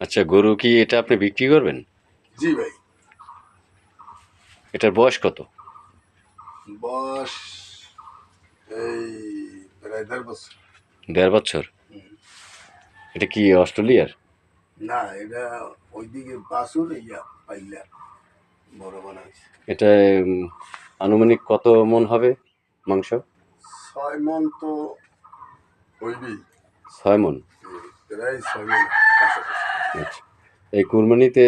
আচ্ছা গরু কি এটা আপনি বিক্রি করবেন? জি ভাই। এটার বয়স কত? বয়স এই প্রায় দেড় বছর। দেড় বছর? এটা কি অস্ট্রেলিয়ার? না এটা ওইদিকে বাসুর ইয়া পাইলা বড় বানাইছে। এটা আনুমানিক কত মন হবে মাংস? ছয় মন তো হইবি ছয় মন? প্রায় ছয় মন এই কুরবানিতে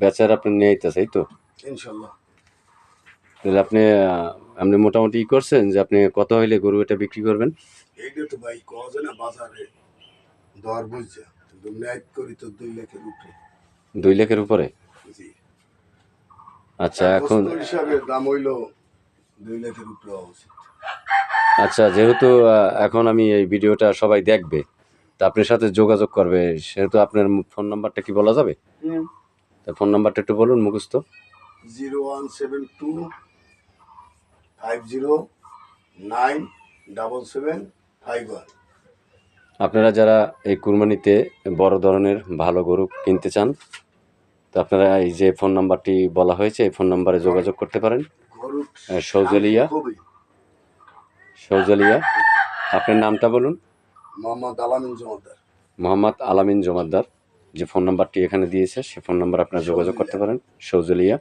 বেচার আপনি নিয়ে আইতেছে এই তো? ইনশাল্লাহ। তাহলে আপনি আপনি মোটামুটি ই করছেন যে আপনি কত হইলে গরু এটা বিক্রি করবেন? এইটা তো ভাই কজে না বাজারে দর বুঝছে কিন্তু ন্যায় করি তো দুই লাখের উপরে। দুই লাখের উপরে? আচ্ছা এখন হিসাবে দাম হইল দুই লাখের উপরে আচ্ছা যেহেতু এখন আমি এই ভিডিওটা সবাই দেখবে তা আপনার সাথে যোগাযোগ করবে সেহেতু আপনার ফোন নাম্বারটা কি বলা যাবে? তা ফোন নাম্বারটা একটু বলুন মুখস্থ। Zero one seven two five zero nine double seven five one. আপনারা যারা এই কুরবানিতে বড় ধরনের ভালো গরু কিনতে চান তো আপনারা এই যে ফোন নাম্বারটি বলা হয়েছে এই ফোন নাম্বারে যোগাযোগ করতে পারেন। সৌজলিয়া। সৌজলিয়া। আপনার নামটা বলুন। মোহাম্মদ আলামিন জমাদার। মোহাম্মদ আলামিন জমাদ্দার যে ফোন নাম্বারটি এখানে দিয়েছে সে ফোন নাম্বার আপনারা যোগাযোগ করতে পারেন সৌজলিয়া।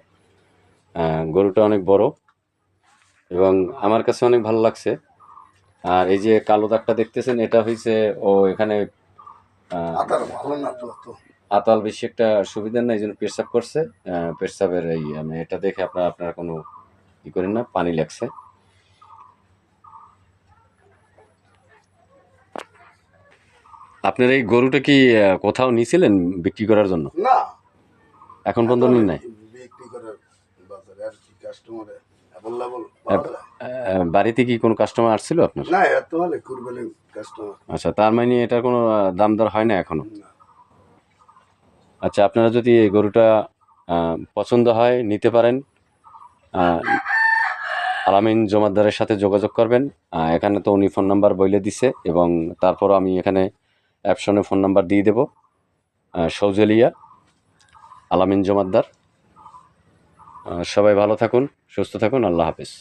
গরুটা অনেক বড় এবং আমার কাছে অনেক ভালো লাগছে। আর এই যে কালো দাগটা দেখতেছেন এটা হয়েছে ও এখানে আতাল বেশি একটা সুবিধা নাই এই জন্য পেশাব করছে। পেশাবের এই মানে এটা দেখে আপনার আপনারা কোনো ই করেন না পানি লাগছে। আপনার এই গরুটা কি কোথাও নিয়েছিলেন বিক্রি করার জন্য? না। এখন পর্যন্ত নিন নাই? বিক্রি করার বাজারে আর কি কাস্টমারে অ্যাভেলেবল পাওয়া যায়। আহ, বাড়িতে কি কোনো কাস্টমার আসছিল আপনার? না এত হলে কুরবানি কাস্টমার আচ্ছা তার মানে এটার কোনো দাম দর হয় না এখনও? আচ্ছা আপনারা যদি এই গরুটা পছন্দ হয় নিতে পারেন আলামিন জমাদ্দারের সাথে যোগাযোগ করবেন। এখানে তো উনি ফোন নাম্বার বইলে দিছে এবং তারপর আমি এখানে অ্যাপশনে ফোন নাম্বার দিয়ে দেব। সৌজেলিয়া, আলামিন জমাদ্দার। সবাই ভালো থাকুন, সুস্থ থাকুন, আল্লাহ হাফেজ।